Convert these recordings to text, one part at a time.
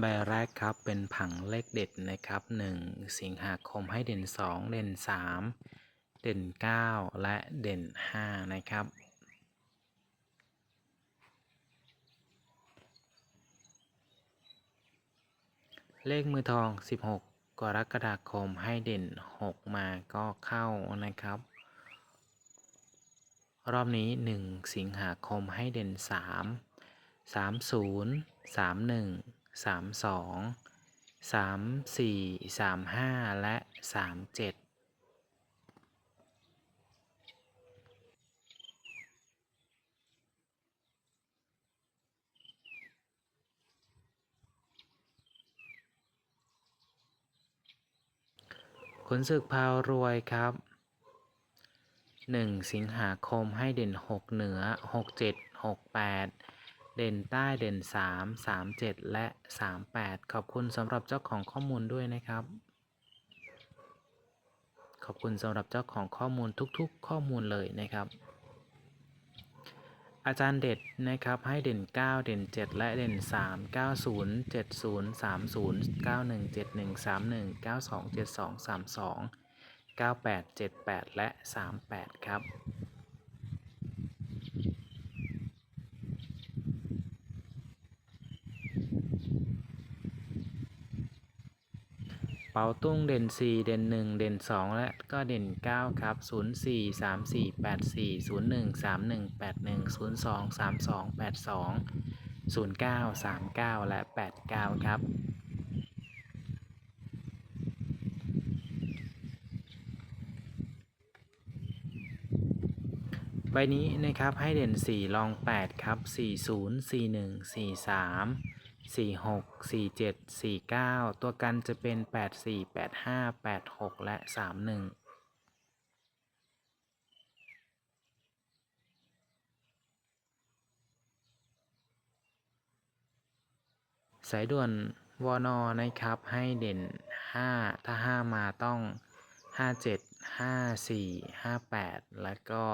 ใบแรกครับเป็นผังเลขเด็ดนะครับ 1 สิงหาคมให้เด่น 2 เด่น 3 เด่น 9 และเด่น 5 นะครับ เลขมือทอง 16 กรกฎาคมให้เด่น 6 มาก็เข้านะครับ รอบนี้ 1 สิงหาคมให้เด่น 3 30 31 32 34 35และ37ขุนศึกพาวรวยครับ 1 สิงหาคมให้เด่น 6 เหนือ 67 68 เด่นใต้เด่น 3 37 และ 38 ขอบคุณสำหรับเจ้าของข้อมูลด้วยนะครับ ขอบคุณสำหรับเจ้าของข้อมูลทุกๆ ข้อมูลเลยนะครับ อาจารย์เด็ดนะครับให้เด่น 9 เด่น 7 และเด่น 3 90 70 30 91 71 31 92 72 32 98 78 และ 38 ครับ เป๋าตุ้งเด่น 4 เด่น 1 เด่น 2 และก็เด่น 9 ครับ 04 34 84 01 31 81 02 32 82 09 39 และ 89 ครับ ใบนี้นะครับให้เด่น 4 ลอง 8 ครับ 40 41 43 46 47 49 ตัวกันจะเป็น 84 85 86 และ 31สายด่วนวนอนะครับให้เด่น 5 ถ้า 5 มาต้อง 57 54 58 แล้วก็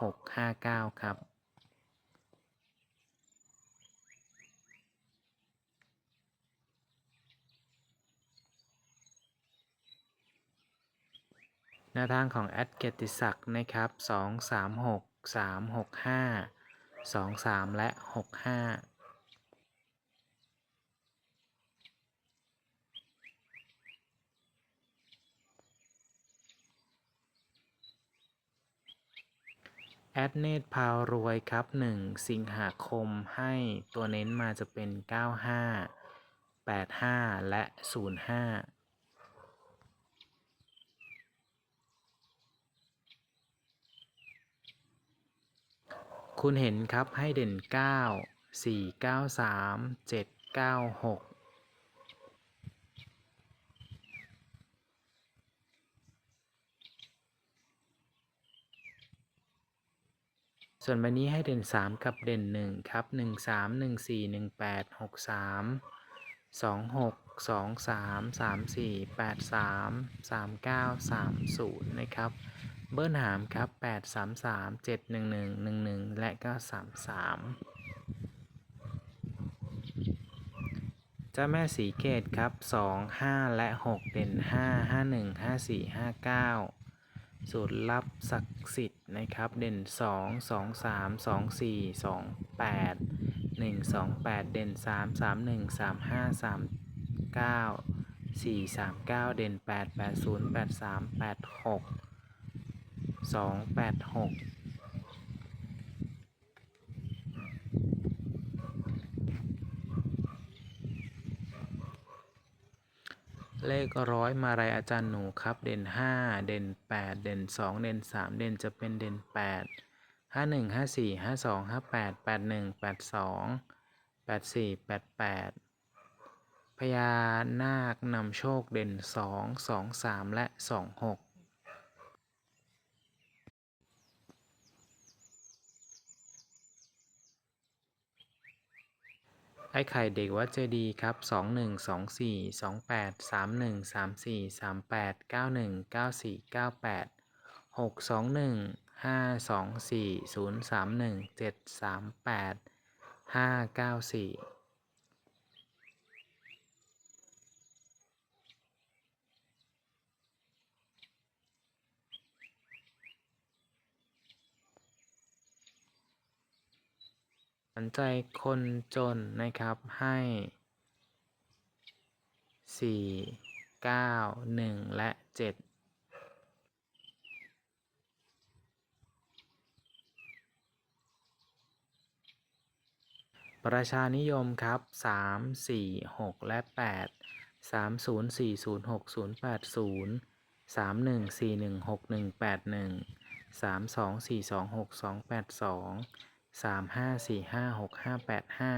6 59 ครับ แนวทางของแอดเกยรติศักดิ์นะครับ 2 3 6 3 6 5 2 3 และ 6 5แอดเนตพาวรวยครับ 1 สิงหาคมให้ตัวเน้นมาจะเป็น 95 85 และ 05 คุณเห็นครับให้เด่น 9 4 9 3 7 9 6 ส่วนใบนี้ให้เด่น 3 กับเด่น 1 ครับ 1 3 1 4 1 8 6 3 2 6 2 3 3 4 8 3 3 9 3 0 นะครับ เบิ้ลหนามครับ 8 3 3 7 1 1 1 1 และก็3 3 เจ้าแม่สีเกตครับ 2 5 และ 6เด่น5 5 1 5 4 5 9 สูตรลับศักดิ์สิทธิ์นะครับ เด่น 2 2 3 2 4 2 8 1 2 8 เด่น 3 3 1 3 5 3 9 4 3 9 เด่น 8 8 0 8 3 8 6 สองแปดหกเลขร้อยมาอะยอาจารย์หนูครับ เด่นห้าเด่นแปดเด่นสองเด่นสามเด่นจะเป็นเด่นแปดห้าหนึ่งห้าสี่ห้าสองห้าแปดแปดหนึ่งแปดสองแปดสี่แปดแปดพญานาคนำโชคเด่นสองสองสามและสองหก ไอ้ไข่เด็กวัดเจดีครับ 2124 28 31 34 38 91 94 98 621 524 031 738 594 นใจคนจนนะครับให้สี่เก้าหนึ่งและเจ็ดประชานิยมครับสามสี่หกและแปดสามศูนย์สี่ศูนย์หกศูนย์แปดศูนย์สามหนึ่ง สามห้าสี่ห้าหกห้าแปดห้า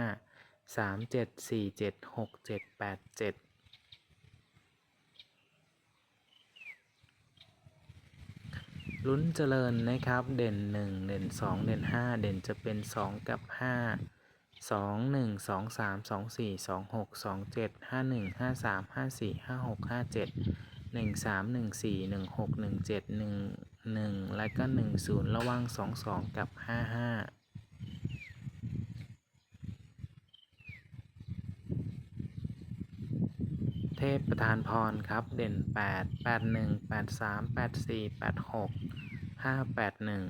สามเจ็ดสี่เจ็ดหกเจ็ดแปดเจ็ดลุ้นเจริญนะครับ เด่น 1 เด่น 2 เด่น 5 เด่นจะเป็น 2 กับ 5 2 1 2 3 2 4 2 6 2 7 5 1 5 3 5 4 5 6 5 7 1 3 1 4 1 6 1 7 1 1 และก็ 1 0 ระว่าง2 2 กับ 5 5 พประธานพรครับ เด่นแปดแปดหนึ่งแปดสามแปดสี่แปดหกห้าแปดหนึ่ง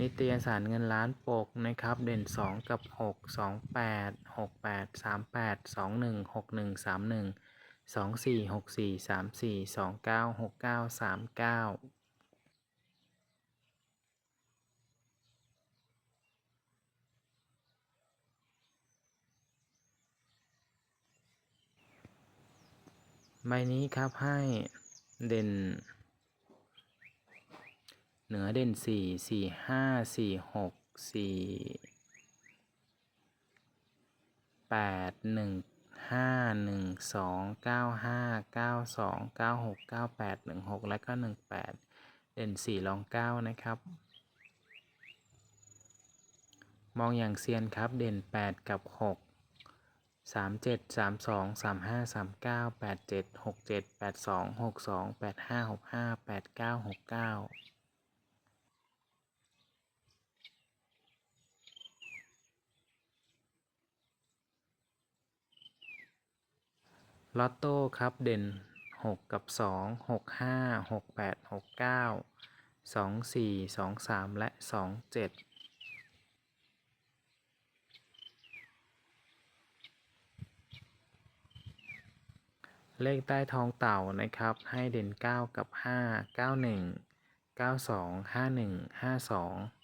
นิตยสารเงินล้านปกนะครับ เด่น 2 กับ 6 2 8 6 8 3 8 2 1 6 1 3 1 2 4 6 4 3 4 2 9 6 9 3 9 ใบนี้ครับให้เด่น เหนือเด่นสี่สี่ห้าสี่หกสี่แปดหนึ่งห้าหนึ่งสองเก้าห้าเก้าสองเก้าหกเก้าแปดหนึ่งหกและก็หนึ่งแปดเด่นสี่รองเก้านะครับ มองอย่างเซียนครับเด่นแปดกับหก สามเจ็ดสามสองสามห้าสามเก้าแปดเจ็ดหกเจ็ดแปดสองหกสองแปดห้าหกห้าแปดเก้าหกเก้าลอตโต้ครับเด่น 6 กับ 2 6 5 6 8 6 9 2 4 2 3 และ 2 7 เลขใต้ท้องเต่านะครับ ให้เด่น 9 กับ 5 91 92 51 52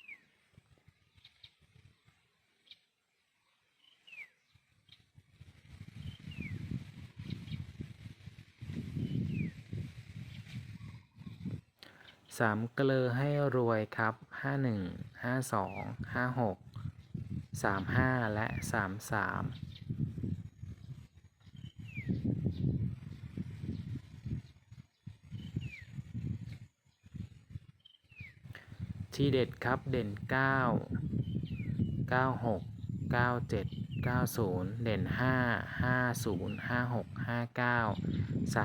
สามเกลอให้รวยครับ 51 52 56 35 และ 33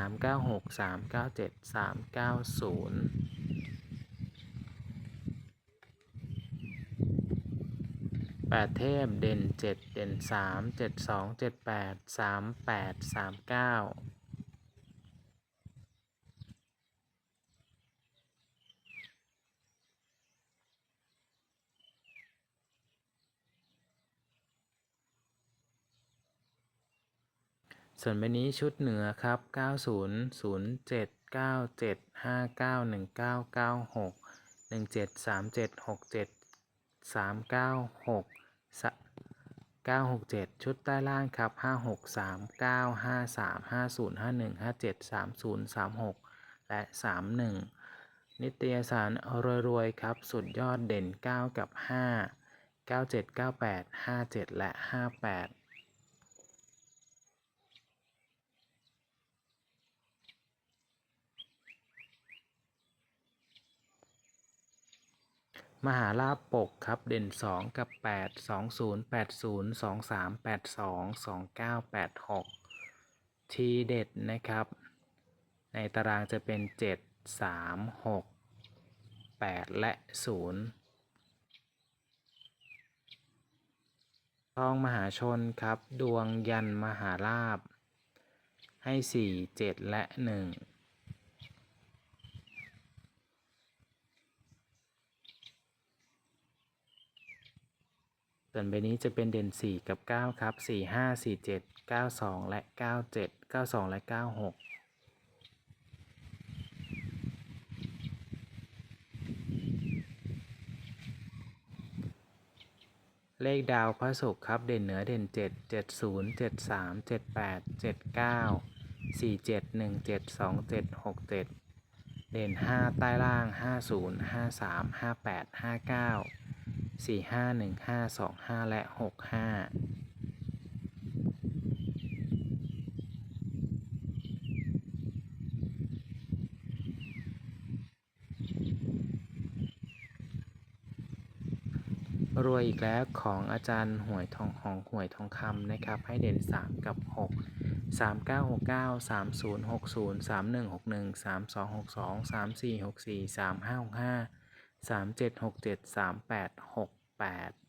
มเก้าหกสามเก้าเจ็ดสามเก้าศูนย์แปดเทพเด่นเจ็ดเด่นสามเจ็ดสองเจ็ดแปดสามแปดสามเก้า ส่วนใบนี้ชุดเหนือครับ 90 07 97 59 19 96 17 37 67 396 967 ชุดใต้ล่างครับ 56 39 53 50 51 57 30 36แลและ 31 นิตยสารรวยๆ ครับ สุดยอดเด่น 9 กับ 5 97 98 57 และ 58 มหาลาภปกครับเด่น 2 กับ 8 20 80 23 82 29 86 ทีเด็ดนะครับ ในตารางจะเป็น 7 3 6 8 และ 0 ทองมหาชนครับ ดวงยันมหาลาภให้ 4 7 และ 1 ส่วนใบนี้จะเป็นเด่น 4 กับ 9 ครับ 4 5 4 7 9 2 และ 97 92 และ 96เลขดาวพระศุกร์ครับเด่นเหนือเด่น 7 70 73 78 79 47 17 27 67 เด่น 5 ใต้ล่าง 50 53 58 59 45 15 25และ65รวยอีกแล้วของอาจารย์หวยทองของหวยทองคำนะครับ ให้เด่น 3 กับ 6 3 9 6 9 3 0 6 0 3 1 6 1 3 2 6 2 3 4 6 4 3 5 6 5 3 7 6 7 3 8 6 8